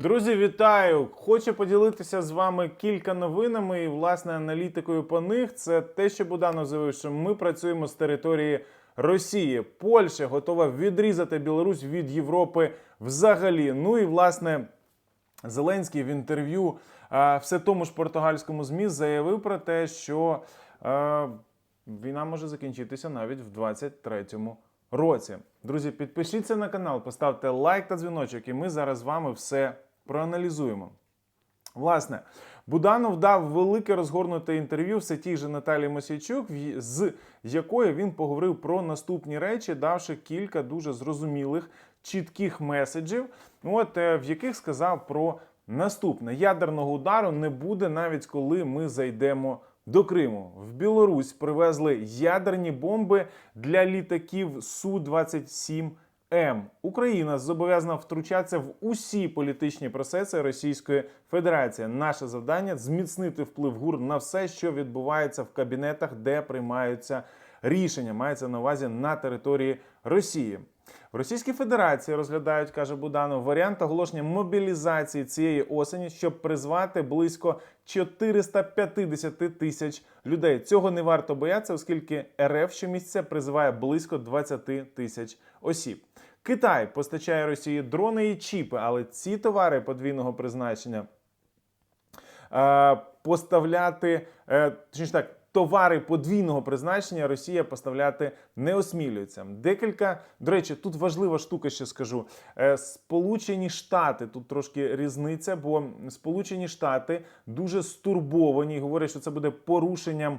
Друзі, вітаю! Хочу поділитися з вами кілька новинами і власне аналітикою по них. Це те, що Буданов заявив, що ми працюємо з території Росії. Польща готова відрізати Білорусь від Європи взагалі. Ну і власне Зеленський в інтерв'ю все тому ж португальському ЗМІ заявив про те, що е, війна може закінчитися навіть в 23-му році. Друзі, підпишіться на канал, поставте лайк та дзвіночок, і ми зараз з вами все проаналізуємо. Власне, Буданов дав велике розгорнуте інтерв'ю все тій же Наталії Мосійчук, з якою він поговорив про наступні речі, давши кілька дуже зрозумілих, чітких меседжів, от, е, в яких сказав про наступне: ядерного удару не буде навіть коли ми зайдемо до Криму. В Білорусь привезли ядерні бомби для літаків Су-27. М. Україна зобов'язана втручатися в усі політичні процеси Російської Федерації. Наше завдання зміцнити вплив ГУР на все, що відбувається в кабінетах, де приймаються рішення. Мається на увазі на території Росії. В Російській Федерації розглядають, каже Буданов, варіант оголошення мобілізації цієї осені, щоб призвати близько 450 тисяч людей. Цього не варто боятися, оскільки РФ щомісяця призиває близько 20 тисяч осіб. Китай постачає Росії дрони і чіпи, але ці товари подвійного призначення е, поставляти, е, точніше так, товари подвійного призначення Росія поставляти не осмілюється. Декілька, до речі, тут важлива штука, ще скажу. Е, Сполучені Штати тут трошки різниця, бо Сполучені Штати дуже стурбовані говорять, що це буде порушенням.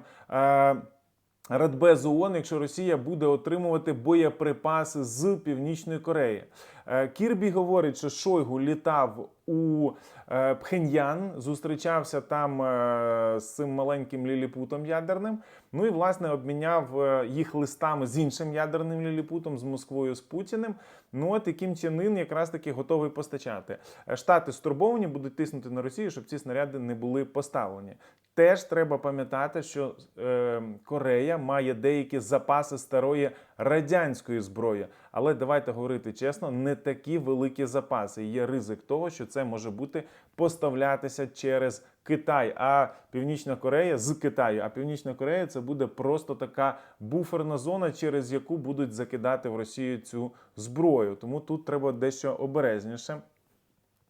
Радбезу ООН, якщо Росія буде отримувати боєприпаси з Північної Кореї. Е, Кірбі говорить, що Шойгу літав у е, Пхеньян, зустрічався там е, з цим маленьким ліліпутом ядерним. Ну і власне обміняв їх листами з іншим ядерним ліліпутом з Москвою з Путіним. Ну от Чен Ін якраз таки готовий постачати. Е, Штати стурбовані будуть тиснути на Росію, щоб ці снаряди не були поставлені. Теж треба пам'ятати, що е, Корея має деякі запаси старої радянської зброї. Але давайте говорити чесно, не такі великі запаси. Є ризик того, що це може бути поставлятися через Китай, а Північна Корея з Китаю. А Північна Корея це буде просто така буферна зона, через яку будуть закидати в Росію цю зброю. Тому тут треба дещо обережніше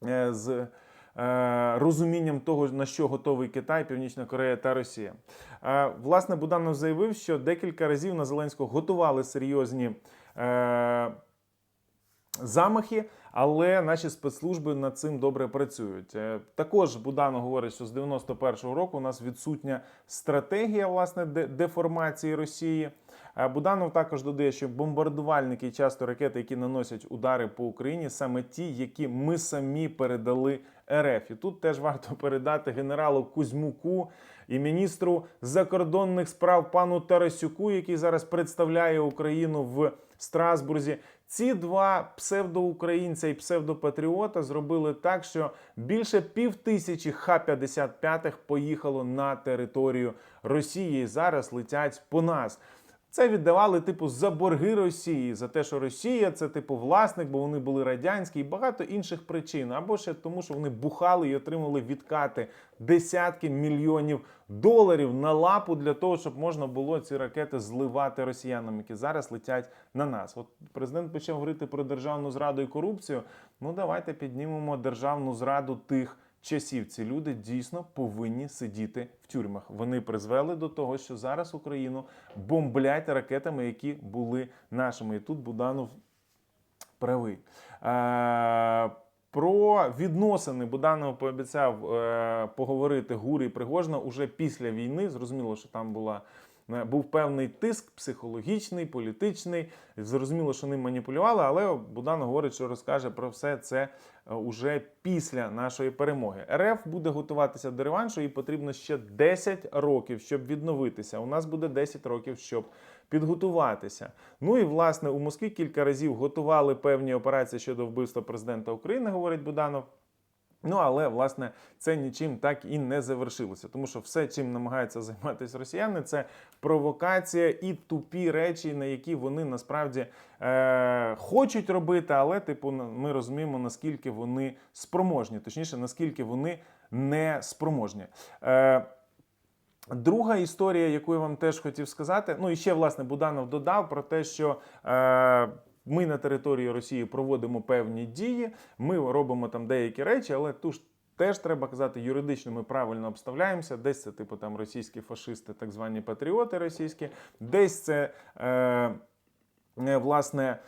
е, з е, розумінням того, на що готовий Китай, Північна Корея та Росія. Е, Власне, Буданов заявив, що декілька разів на Зеленського готували серйозні. Замахи, але наші спецслужби над цим добре працюють. Також Буданов говорить, що з 91-го року у нас відсутня стратегія власне деформації Росії. Е, Буданов також додає, що бомбардувальники і часто ракети, які наносять удари по Україні, саме ті, які ми самі передали РФ. І тут теж варто передати генералу Кузьмуку і міністру закордонних справ пану Тарасюку, який зараз представляє Україну в Страсбурзі. Ці два псевдоукраїнця і псевдопатріота зробили так, що більше пів тисячі Х-55 поїхало на територію Росії і зараз летять по нас. Це віддавали типу за борги Росії, за те, що Росія це типу власник, бо вони були радянські, і багато інших причин, або ще тому, що вони бухали і отримали відкати десятки мільйонів доларів на лапу для того, щоб можна було ці ракети зливати росіянам, які зараз летять на нас. От президент почав говорити про державну зраду і корупцію. Ну давайте піднімемо державну зраду тих часів. Ці люди дійсно повинні сидіти в тюрмах. Вони призвели до того, що зараз Україну бомблять ракетами, які були нашими. І тут Буданов правий. Е, про відносини Буданов пообіцяв е, поговорити Гурі Пригожина уже після війни. Зрозуміло, що там була. Був певний тиск психологічний, політичний. Зрозуміло, що ним маніпулювали, але Буданов говорить, що розкаже про все це е, уже після нашої перемоги. РФ буде готуватися до реваншу, і потрібно ще 10 років, щоб відновитися. У нас буде 10 років, щоб підготуватися. Ну і власне у Москві кілька разів готували певні операції щодо вбивства президента України, говорить Буданов. Ну, але власне це нічим так і не завершилося, тому що все, чим намагаються займатися росіяни, це провокація і тупі речі, на які вони насправді е, хочуть робити, але типу ми розуміємо, наскільки вони спроможні, точніше, наскільки вони не спроможні. Е, Друга історія, яку я вам теж хотів сказати, ну і ще власне Буданов додав про те, що е, ми на території Росії проводимо певні дії, ми робимо там деякі речі, але ту ж теж треба казати, юридично ми правильно обставляємося. Десь це типу там російські фашисти, так звані патріоти російські, десь це е, е, власне.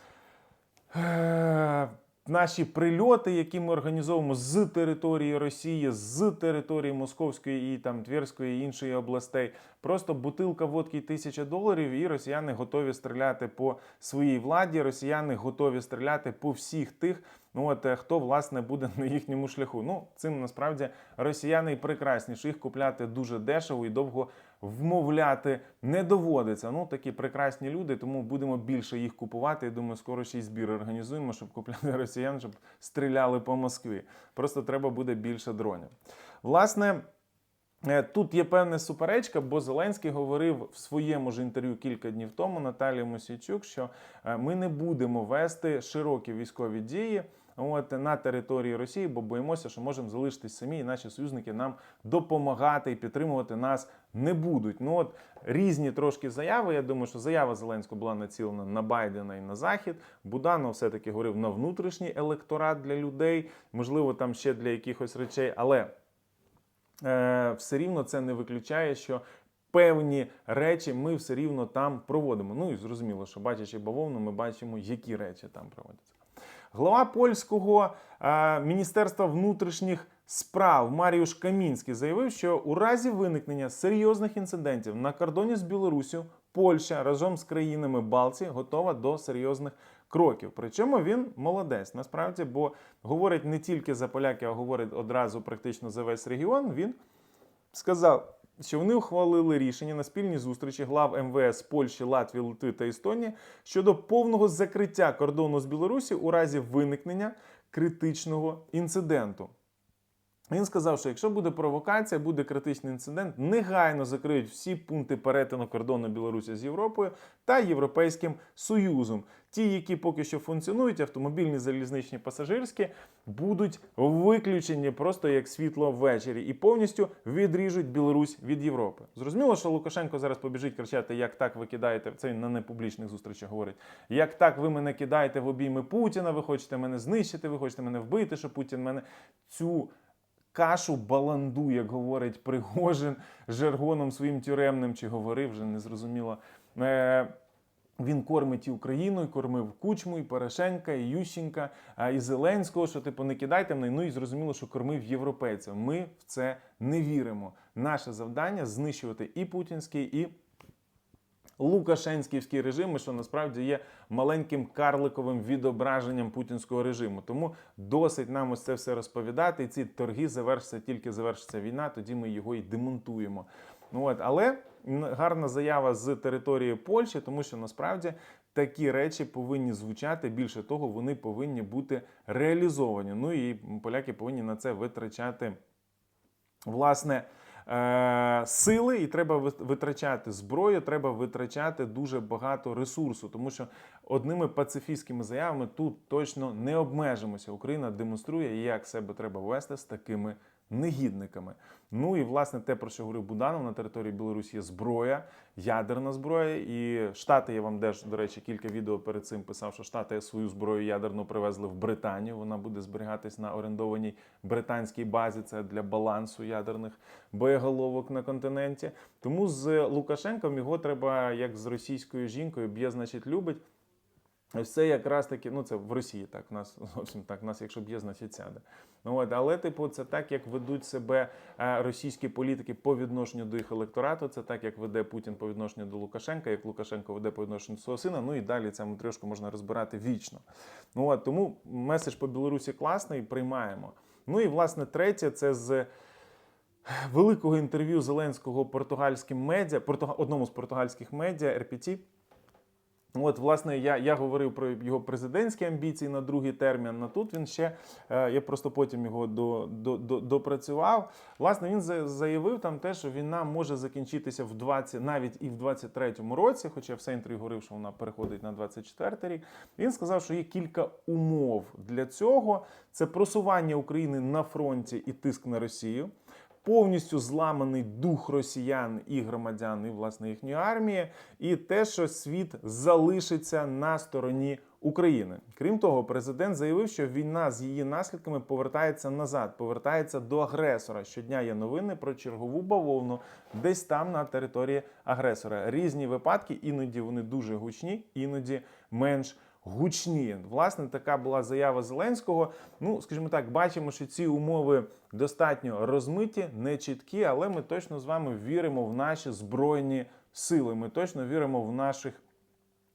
Е, Наші прильоти, які ми організовуємо з території Росії, з території Московської і там Тверської і іншої областей, просто бутилка водки тисяча доларів, і росіяни готові стріляти по своїй владі. Росіяни готові стріляти по всіх тих, ну от е, хто власне буде на їхньому шляху. Ну цим насправді росіяни і прекрасні, що їх купляти дуже дешево і довго вмовляти не доводиться. Ну такі прекрасні люди, тому будемо більше їх купувати. Я думаю, скоро ще й збір організуємо, щоб купляти росіян, щоб стріляли по Москві. Просто треба буде більше дронів. Власне. Е, Тут є певна суперечка, бо Зеленський говорив в своєму ж інтерв'ю кілька днів тому Наталії Мосійчук, що е, ми не будемо вести широкі військові дії от, на території Росії, бо боїмося, що можемо залишитись самі, і наші союзники нам допомагати і підтримувати нас не будуть. Ну от різні трошки заяви. Я думаю, що заява Зеленського була націлена на Байдена і на Захід. Буданов все-таки говорив на внутрішній електорат для людей, можливо, там ще для якихось речей, але е, все рівно це не виключає, що певні речі ми все рівно там проводимо. Ну і зрозуміло, що бачачи бавовну, ми бачимо, які речі там проводяться. Глава польського е, міністерства внутрішніх справ Маріуш Камінський заявив, що у разі виникнення серйозних інцидентів на кордоні з Білоруссю Польща разом з країнами Балтії готова до серйозних кроків. Причому він молодець насправді, бо говорить не тільки за поляків, а говорить одразу практично за весь регіон. Він сказав, що вони ухвалили рішення на спільній зустрічі глав МВС Польщі, Латвії, Литви та Естонії щодо повного закриття кордону з Білорусі у разі виникнення критичного інциденту. Він сказав, що якщо буде провокація, буде критичний інцидент, негайно закриють всі пункти перетину кордону Білорусі з Європою та Європейським Союзом. Ті, які поки що функціонують, автомобільні, залізничні, пасажирські, будуть виключені просто як світло ввечері і повністю відріжуть Білорусь від Європи. Зрозуміло, що Лукашенко зараз побіжить кричати, як так ви кидаєте. Це він на непублічних зустрічах говорить. Як так ви мене кидаєте в обійми Путіна? Ви хочете мене знищити, ви хочете мене вбити, що Путін мене цю кашу баланду, як говорить Пригожин жаргоном своїм тюремним, чи говорив, вже не зрозуміло. Е, він кормить і Україну, і кормив Кучму, і Порошенка, і Ющенка, і Зеленського, що типу не кидайте мене. Ну і зрозуміло, що кормив європейців. Ми в це не віримо. Наше завдання знищувати і путінський, і Лукашенськівський режим, що насправді є маленьким карликовим відображенням путінського режиму. Тому досить нам ось це все розповідати. І ці торги завершаться тільки завершиться війна, тоді ми його і демонтуємо. Ну от, але гарна заява з території Польщі, тому що насправді такі речі повинні звучати. Більше того, вони повинні бути реалізовані. Ну і поляки повинні на це витрачати власне. Е, Сили і треба витрачати зброю, треба витрачати дуже багато ресурсу, тому що одними пацифістськими заявами тут точно не обмежимося. Україна демонструє, як себе треба вести з такими негідниками. Ну і власне те, про що говорив Буданов, на території Білорусі є зброя, ядерна зброя. І Штати, я вам теж, до речі, кілька відео перед цим писав, що Штати свою зброю ядерну привезли в Британію. Вона буде зберігатись на орендованій британській базі. Це для балансу ядерних боєголовок на континенті. Тому з Лукашенком його треба, як з російською жінкою, б'є, значить, любить. Ось це якраз таки, ну це в Росії так, в нас зовсім так, в нас якщо б'є, значить сяде. Ну, от, але, типу, це так, як ведуть себе е, російські політики по відношенню до їх електорату, це так, як веде Путін по відношенню до Лукашенка, як Лукашенко веде по відношенню до свого сина. Ну і далі цю матрьошку можна розбирати вічно. Ну от, тому меседж по Білорусі класний, приймаємо. Ну і власне третє, це з великого інтерв'ю Зеленського португальським медіа, одному з португальських медіа РПТ. От, власне, я, я говорив про його президентські амбіції на другий термін. А тут він ще е, я просто потім його до, до, до, допрацював. Власне, він за- заявив там те, що війна може закінчитися в 20, навіть і в 23-му році, хоча в центрі говорив, що вона переходить на 24-й рік. Він сказав, що є кілька умов для цього: це просування України на фронті і тиск на Росію повністю зламаний дух росіян і громадян, і власне їхньої армії, і те, що світ залишиться на стороні України. Крім того, президент заявив, що війна з її наслідками повертається назад, повертається до агресора. Щодня є новини про чергову бавовну десь там на території агресора. Різні випадки, іноді вони дуже гучні, іноді менш. Гучні, власне, така була заява Зеленського. Ну, скажімо так, бачимо, що ці умови достатньо розмиті, нечіткі, але ми точно з вами віримо в наші збройні сили. Ми точно віримо в наших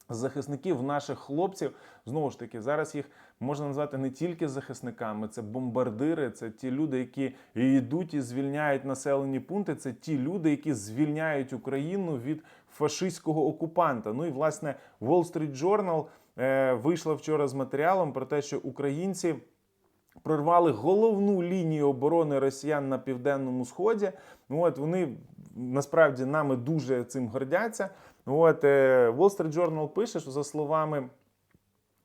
захисників, в наших хлопців. Знову ж таки, зараз їх можна назвати не тільки захисниками, це бомбардири, це ті люди, які йдуть і звільняють населені пункти. Це ті люди, які звільняють Україну від фашистського окупанта. Ну і власне Wall Street Journal вийшла вчора з матеріалом про те, що українці прорвали головну лінію оборони росіян на південному сході. От вони насправді нами дуже цим гордяться. От е, Wall Street Journal пише, що за словами.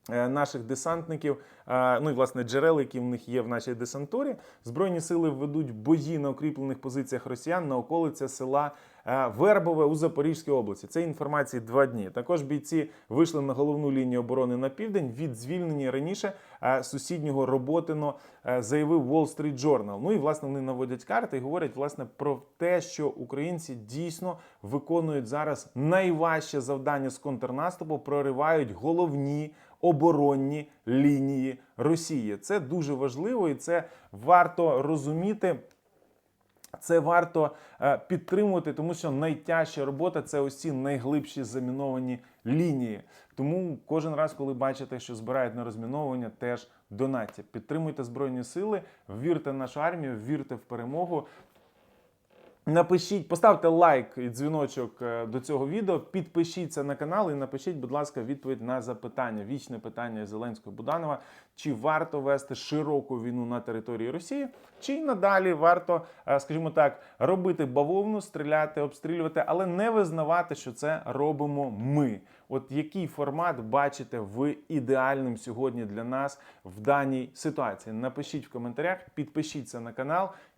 е, Наших десантників, е, ну і власне джерел, які в них є в нашій десантурі, збройні сили ведуть бої на укріплених позиціях росіян на околиця села е, Вербове у Запорізькій області. Це інформації два дні. Також бійці вийшли на головну лінію оборони на південь від звільнення раніше е, сусіднього Роботино, е, заявив Wall Street Journal. Ну і власне вони наводять карти і говорять власне про те, що українці дійсно виконують зараз найважче завдання з контрнаступу, проривають головні оборонні лінії Росії. Це дуже важливо і це варто розуміти. Це варто е, підтримувати, тому що найтяжча робота це ось ці найглибші заміновані лінії. Тому кожен раз, коли бачите, що збирають на розміновування, теж донатьте. Підтримуйте збройні сили, вірте в нашу армію, вірте в перемогу. Напишіть, поставте лайк і дзвіночок е, до цього відео, підпишіться на канал і напишіть, будь ласка, відповідь на запитання. Вічне питання Зеленського Буданова: чи варто вести широку війну на території Росії, чи надалі варто, е, скажімо так, робити бавовну, стріляти, обстрілювати, але не визнавати, що це робимо ми. От який формат бачите ви ідеальним сьогодні для нас в даній ситуації? Напишіть в коментарях, підпишіться на канал,